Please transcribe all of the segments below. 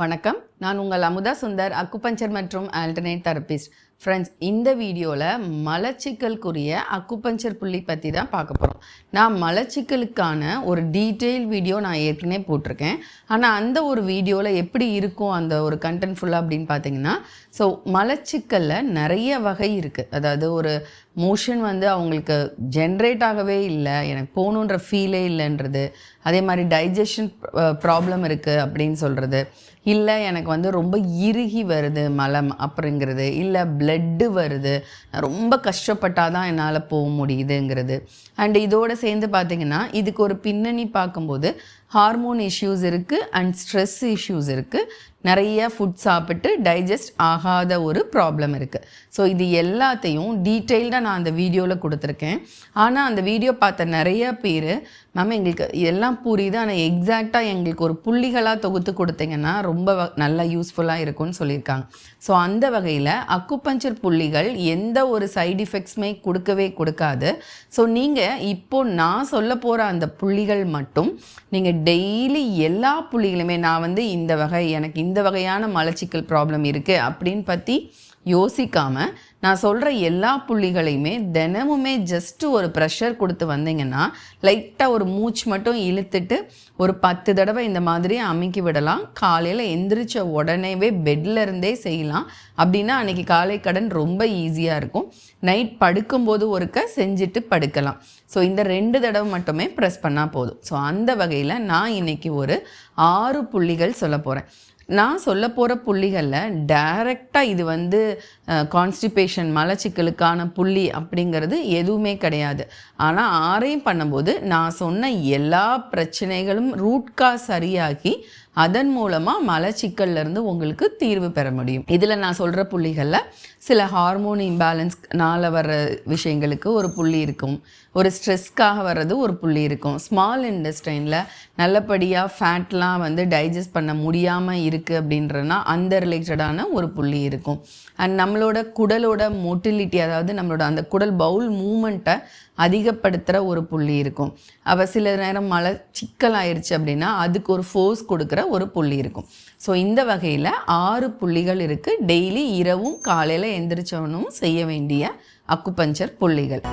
வணக்கம். நான் உங்கள் அமுதா சுந்தர் அக்குபஞ்சர் மற்றும் ஆல்டர்னேட் தெரபிஸ்ட் ஃப்ரெண்ட்ஸ் இந்த வீடியோவில் மலச்சிக்கலுக்குரிய அக்குபஞ்சர் புள்ளி பற்றி தான் பார்க்க போகிறோம் நான் மலச்சிக்கலுக்கான ஒரு டீட்டெயில் வீடியோ நான் ஏற்கனவே போட்டிருக்கேன். ஆனால் அந்த ஒரு வீடியோவில் எப்படி இருக்கும் அந்த ஒரு கண்டென்ட் ஃபுல்லாக அப்படின்னு பார்த்தீங்கன்னா ஸோ மலச்சிக்கலில் நிறைய வகை இருக்குது அதாவது ஒரு மோஷன் வந்து அவங்களுக்கு ஜென்ரேட் ஆகவே இல்லை. எனக்கு போகணுன்ற ஃபீலே இல்லைன்றது. அதே மாதிரி டைஜஷன் ப்ராப்ளம் இருக்குது அப்படின்னு சொல்கிறது இல்லை எனக்கு வந்து ரொம்ப இறுகி வருது மலம் அப்படிங்கிறது இல்லை பிளட்டு வருது. ரொம்ப கஷ்டப்பட்டால் தான் என்னால் போக முடியுதுங்கிறது. அண்ட் இதோட சேர்ந்து பார்த்தீங்கன்னா இதுக்கு ஒரு பின்னணி பார்க்கும்போது ஹார்மோன் இஷ்யூஸ் இருக்குது அண்ட் ஸ்ட்ரெஸ் இஷ்யூஸ் இருக்குது நிறைய ஃபுட் சாப்பிட்டு டைஜஸ்ட் ஆகாத ஒரு ப்ராப்ளம் இருக்குது ஸோ இது எல்லாத்தையும் டீட்டெயில்டாக நான் அந்த வீடியோவில் கொடுத்துருக்கேன். ஆனால் அந்த வீடியோ பார்த்த நிறைய பேர் மேம் எங்களுக்கு எல்லாம் புரியுது. ஆனால் எக்ஸாக்டாக எங்களுக்கு ஒரு புள்ளிகளாக தொகுத்து கொடுத்தீங்கன்னா ரொம்ப வ- நல்லா யூஸ்ஃபுல்லாக இருக்கும்னு சொல்லியிருக்காங்க. ஸோ அந்த வகையில் அக்குபஞ்சர் புள்ளிகள் எந்த ஒரு சைடு எஃபெக்ட்ஸுமே கொடுக்கவே கொடுக்காது. ஸோ நீங்கள் இப்போ நான் சொல்ல போகிற அந்த புள்ளிகள் மட்டும் நீங்கள் டெய்லி எல்லா புள்ளிகளுமே நான் வந்து இந்த வகை எனக்கு இந்த வகையான மலச்சிக்கல் ப்ராப்ளம் இருக்குது அப்படின்னு பற்றி யோசிக்காம நான் சொல்கிற எல்லா புள்ளிகளையுமே தினமுமே ஜஸ்ட்டு ஒரு ப்ரெஷர் கொடுத்து வந்தீங்கன்னா லைட்டாக ஒரு மூச்சு மட்டும் இழுத்துட்டு ஒரு பத்து தடவை இந்த மாதிரி அமைக்கி விடலாம். காலையில் எந்திரிச்ச உடனேவே பெட்ல இருந்தே செய்யலாம். அப்படின்னா அன்னைக்கு காலை கடன் ரொம்ப ஈஸியாக இருக்கும். நைட் படுக்கும்போது ஒருக்க செஞ்சுட்டு படுக்கலாம். ஸோ இந்த ரெண்டு தடவை மட்டுமே ப்ரெஸ் பண்ணால் போதும். ஸோ அந்த வகையில் நான் இன்னைக்கு ஒரு ஆறு புள்ளிகள் சொல்ல போகிறேன் நான் சொல்ல போகிற புள்ளிகளில் டைரெக்டாக இது வந்து கான்ஸ்டிபேஷன் மலச்சிக்கலுக்கான புள்ளி அப்படிங்கிறது எதுவுமே கிடையாது. ஆனால் ஆரையும் பண்ணும்போது நான் சொன்ன எல்லா பிரச்சனைகளும் ரூட்கா சரியாகி அதன் மூலமாக மலச்சிக்கல்லேருந்து உங்களுக்கு தீர்வு பெற முடியும். இதில் நான் சொல்கிற புள்ளிகளில் சில ஹார்மோன் இம்பேலன்ஸ்னால வர்ற விஷயங்களுக்கு ஒரு புள்ளி இருக்கும். ஒரு ஸ்ட்ரெஸ்க்காக வர்றது ஒரு புள்ளி இருக்கும். ஸ்மால் இண்டஸ்ட்ரைனில் நல்லபடியாக ஃபேட்லாம் வந்து டைஜஸ்ட் பண்ண முடியாமல் இருக்குது அப்படின்றனா அந்த ரிலேட்டடான ஒரு புள்ளி இருக்கும். அண்ட் நம்மளோட குடலோட மொட்டிலிட்டி அதாவது நம்மளோட அந்த குடல் பவுல் மூமெண்ட்டை அதிகப்படுத்துகிற ஒரு புள்ளி இருக்கும். அப்போ சில நேரம் மழை சிக்கலாயிருச்சு அப்படின்னா அதுக்கு ஒரு ஃபோர்ஸ் கொடுக்குற ஒரு புள்ளி இருக்கும். ஸோ இந்த வகையில் ஆறு புள்ளிகள் இருக்குது டெய்லி இரவும் காலையில் எந்திரிச்சவனும் செய்ய வேண்டிய அக்குபஞ்சர் புள்ளிகள்.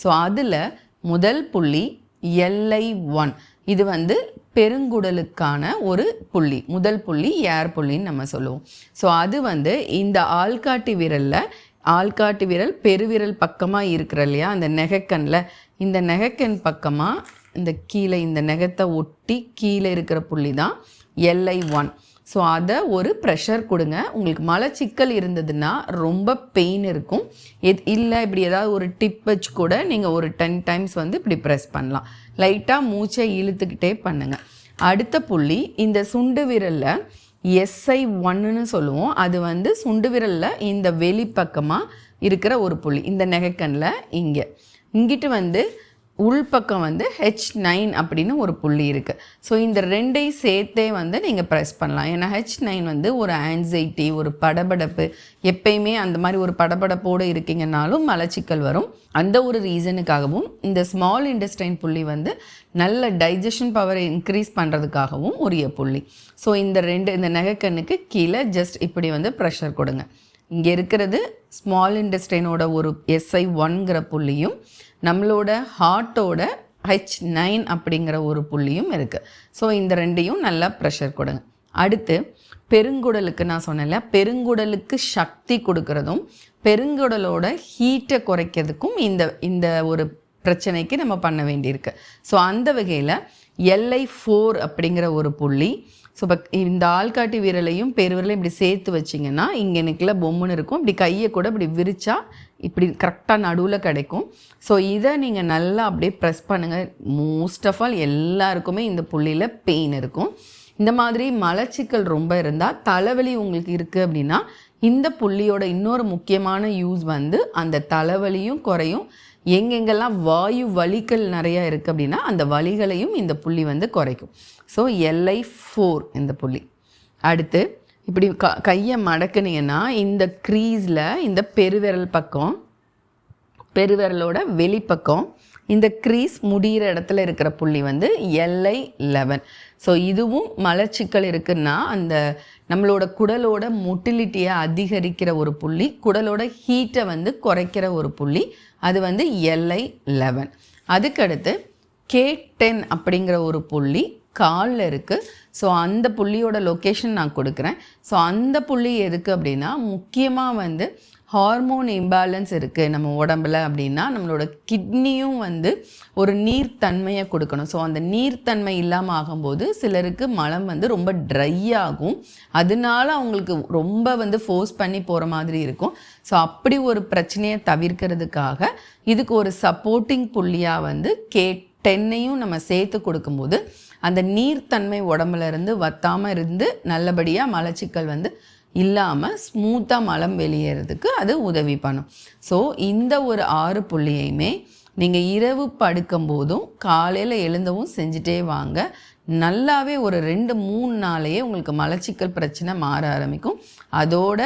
ஸோ அதில் முதல் புள்ளி எல்ஐ ஒன். இது வந்து பெருங்குடலுக்கான ஒரு புள்ளி. முதல் புள்ளி ஏர் புள்ளின்னு நம்ம சொல்லுவோம். ஸோ அது வந்து இந்த ஆள்காட்டி விரலில் ஆள்காட்டி விரல் பெருவிரல் பக்கமாக இருக்கிற இல்லையா அந்த நெகக்கண்ணில் இந்த நெகக்கண் பக்கமாக இந்த கீழே இந்த நெகத்தை ஒட்டி கீழே இருக்கிற புள்ளி தான் எல்ஐ ஒன். ஸோ அதை ஒரு ப்ரெஷர் கொடுங்க. உங்களுக்கு மலச்சிக்கல் இருந்ததுன்னா ரொம்ப பெயின் இருக்கும். எத் இல்லை இப்படி ஏதாவது ஒரு டிப் வச்சு கூட நீங்கள் ஒரு டென் டைம்ஸ் வந்து இப்படி ப்ரெஸ் பண்ணலாம். லைட்டாக மூச்சை இழுத்துக்கிட்டே பண்ணுங்கள் அடுத்த புள்ளி இந்த சுண்டு விரலில் எஸ்ஐ ஒன்னுன்னு சொல்லுவோம். அது வந்து சுண்டு விரலில் இந்த வெளிப்பக்கமாக இருக்கிற ஒரு புள்ளி. இந்த நெகக்கனில் இங்கே. இங்கிட்டு வந்து உள்பக்கம் வந்து ஹெச் நைன் அப்படின்னு ஒரு புள்ளி இருக்குது ஸோ இந்த ரெண்டையும் சேர்த்தே வந்து நீங்கள் ப்ரெஸ் பண்ணலாம். ஏன்னா ஹெச் நைன் வந்து ஒரு ஆன்சைட்டி ஒரு படபடப்பு. எப்பயுமே அந்த மாதிரி ஒரு படபடப்போடு இருக்கீங்கனாலும் மலச்சிக்கல் வரும். அந்த ஒரு ரீசனுக்காகவும் இந்த ஸ்மால் இண்டஸ்ட்ரைன் புள்ளி வந்து நல்ல டைஜஷன் பவரை இன்க்ரீஸ் பண்ணுறதுக்காகவும் உரிய புள்ளி. ஸோ இந்த ரெண்டு இந்த நகைக்கண்ணுக்கு கீழே ஜஸ்ட் இப்படி வந்து ப்ரெஷர் கொடுங்க. இங்கே இருக்கிறது ஸ்மால் இண்டஸ்டைனோட ஒரு எஸ்ஐ ஒன்கிற புள்ளியும் நம்மளோட ஹார்ட்டோட ஹெச் நைன் அப்படிங்கிற ஒரு புள்ளியும் இருக்குது ஸோ இந்த ரெண்டையும் நல்லா ப்ரெஷர் கொடுங்க. அடுத்து பெருங்குடலுக்கு நான் சொன்னேன்ல பெருங்குடலுக்கு சக்தி கொடுக்கறதும் பெருங்குடலோட ஹீட்டை குறைக்கிறதுக்கும் இந்த இந்த ஒரு பிரச்சனைக்கு நம்ம பண்ண வேண்டியிருக்கு. ஸோ அந்த வகையில் எல்ஐ ஃபோர் அப்படிங்கிற ஒரு புள்ளி ஸோ இப்போ இந்த ஆள்காட்டி விரலையும் பெருவிரலையும் இப்படி சேர்த்து வச்சிங்கன்னா இங்கே எனக்குள்ள பொம்முன்னு இருக்கும். இப்படி கையை கூட இப்படி விரிச்சா இப்படி கரெக்டாக நடுவில் கிடைக்கும். ஸோ இதை நீங்கள் நல்லா அப்படியே ப்ரெஸ் பண்ணுங்கள் மோஸ்ட் ஆஃப் ஆல் எல்லாருக்குமே இந்த புள்ளியில் பெயின் இருக்கும். இந்த மாதிரி மலச்சிக்கல் ரொம்ப இருந்தால் தலைவலி உங்களுக்கு இருக்குது அப்படின்னா இந்த புள்ளியோட இன்னொரு முக்கியமான யூஸ் வந்து அந்த தலைவலியும் குறையும். எங்கெங்கெல்லாம் வாயு வலிகள் நிறையா இருக்குது அப்படின்னா அந்த வலிகளையும் இந்த புள்ளி வந்து குறைக்கும். ஸோ எல்ஐ ஃபோர் இந்த புள்ளி. அடுத்து இப்படி க கையை மடக்குனீங்கன்னா இந்த க்ரீஸில் இந்த பெருவிரல் பக்கம் பெருவிரலோட வெளிப்பக்கம் இந்த க்ரீஸ் முடிகிற இடத்துல இருக்கிற புள்ளி வந்து எல்ஐ லெவன் ஸோ இதுவும் மலச்சிக்கல் இருக்குன்னா அந்த நம்மளோட குடலோட மொட்டிலிட்டியை அதிகரிக்கிற ஒரு புள்ளி குடலோட ஹீட்டை வந்து குறைக்கிற ஒரு புள்ளி அது வந்து எல்ஐ லெவன் அதுக்கடுத்து கே டென் அப்படிங்கிற ஒரு புள்ளி காலில் இருக்குது ஸோ அந்த புள்ளியோட லொக்கேஷன் நான் கொடுக்குறேன். ஸோ அந்த புள்ளி எதுக்கு அப்படின்னா முக்கியமாக வந்து ஹார்மோன் இம்பேலன்ஸ் இருக்குது நம்ம உடம்புல அப்படின்னா நம்மளோட கிட்னியும் வந்து ஒரு நீர்த்தன்மையை கொடுக்கணும். ஸோ அந்த நீர்த்தன்மை இல்லாமல் ஆகும்போது சிலருக்கு மலம் வந்து ரொம்ப ட்ரை ஆகும். அதனால அவங்களுக்கு ரொம்ப வந்து ஃபோர்ஸ் பண்ணி போகிற மாதிரி இருக்கும். ஸோ அப்படி ஒரு பிரச்சனையை தவிர்க்கிறதுக்காக இதுக்கு ஒரு சப்போர்ட்டிங் புள்ளியாக வந்து கே டென்னையும் நம்ம சேர்த்து கொடுக்கும்போது அந்த நீர்த்தன்மை உடம்புல இருந்து வத்தாமல் இருந்து நல்லபடியாக மலச்சிக்கல் வந்து இல்லாமல் ஸ்மூத்தாக மலம் வெளியேறதுக்கு அது உதவி பண்ணும். ஸோ இந்த ஒரு ஆறு புள்ளியையுமே நீங்கள் இரவு படுக்கும் போதும் காலையில் எழுந்தவும் செஞ்சுட்டே வாங்க. நல்லாவே ஒரு ரெண்டு மூணு நாளையே உங்களுக்கு மலச்சிக்கல் பிரச்சனை மாற ஆரம்பிக்கும். அதோட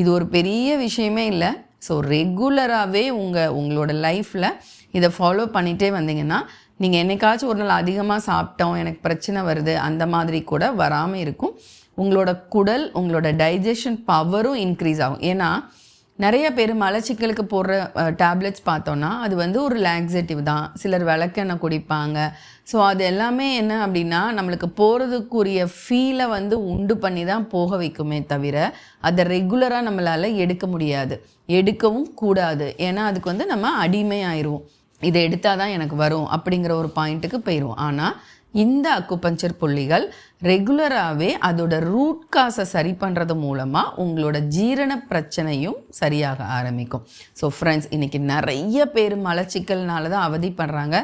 இது ஒரு பெரிய விஷயமே இல்லை. ஸோ ரெகுலராகவே உங்கள் உங்களோட லைஃப்பில் இதை ஃபாலோ பண்ணிகிட்டே வந்தீங்கன்னா நீங்கள் என்னைக்காச்சும் ஒரு நாள் அதிகமாக சாப்பிட்டோம் எனக்கு பிரச்சனை வருது அந்த மாதிரி கூட வராமல் இருக்கும். உங்களோட குடல் உங்களோட டைஜஷன் பவரும் இன்க்ரீஸ் ஆகும். ஏன்னா நிறைய பேர் மலச்சிக்கலுக்கு போடுற டேப்லெட்ஸ் பார்த்தோன்னா அது வந்து ஒரு லாக்ஸேட்டிவ் தான். சிலர் விளக்கெண்ணெய் குடிப்பாங்க. ஸோ அது எல்லாமே என்ன அப்படின்னா நம்மளுக்கு போகிறதுக்குரிய ஃபீலை வந்து உண்டு பண்ணி தான் போக வைக்குமே தவிர அதை ரெகுலராக நம்மளால் எடுக்க முடியாது. எடுக்கவும் கூடாது. ஏன்னா அதுக்கு வந்து நம்ம அடிமை ஆயிடுவோம் இதை எடுத்தால் தான் எனக்கு வரும் அப்படிங்கிற ஒரு பாயிண்ட்டுக்கு போயிடும் ஆனால் இந்த அக்குபஞ்சர் புள்ளிகள் ரெகுலராகவே அதோட ரூட் காசை சரி பண்ணுறது மூலமாக உங்களோட ஜீரண பிரச்சனையும் சரியாக ஆரம்பிக்கும். ஸோ ஃப்ரெண்ட்ஸ் இன்றைக்கி நிறைய பேர் மலச்சிக்கல்னால தான் அவதிப்படுறாங்க.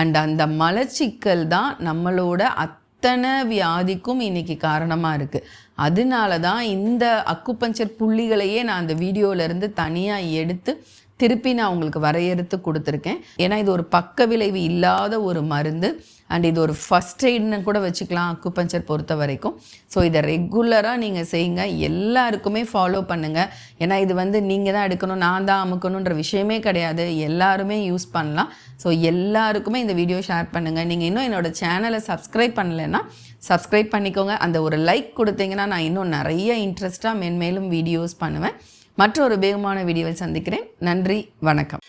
அண்ட் அந்த மலச்சிக்கல் தான் நம்மளோட அத்தனை வியாதிக்கும் இன்றைக்கி காரணமாக இருக்குது அதனால தான் இந்த அக்குப்பஞ்சர் புள்ளிகளையே நான் அந்த வீடியோவிலேருந்து தனியாக எடுத்து திருப்பி நான் உங்களுக்கு வரையறுத்து கொடுத்துருக்கேன். ஏன்னா இது ஒரு பக்க விளைவு இல்லாத ஒரு மருந்து. அண்ட் இது ஒரு ஃபஸ்ட் எய்ட்னு கூட வச்சுக்கலாம் அக்குபஞ்சர் பொறுத்த வரைக்கும். ஸோ இதை ரெகுலராக நீங்கள் செய்யுங்க. எல்லாருக்குமே ஃபாலோ பண்ணுங்கள் ஏன்னா இது வந்து நீங்கள் தான் எடுக்கணும் நான் தான் அமுக்கணுன்ற விஷயமே கிடையாது. எல்லாருமே யூஸ் பண்ணலாம். ஸோ எல்லாருக்குமே இந்த வீடியோ ஷேர் பண்ணுங்கள் நீங்கள் இன்னும் என்னோடய சேனலை சப்ஸ்கிரைப் பண்ணலைன்னா சப்ஸ்கிரைப் பண்ணிக்கோங்க. அந்த ஒரு லைக் கொடுத்தீங்கன்னா நான் இன்னும் நிறைய இன்ட்ரெஸ்ட்டாக மென்மேலும் வீடியோஸ் பண்ணுவேன். மற்றொரு வேகமான வீடியோவில் சந்திக்கிறேன். நன்றி வணக்கம்.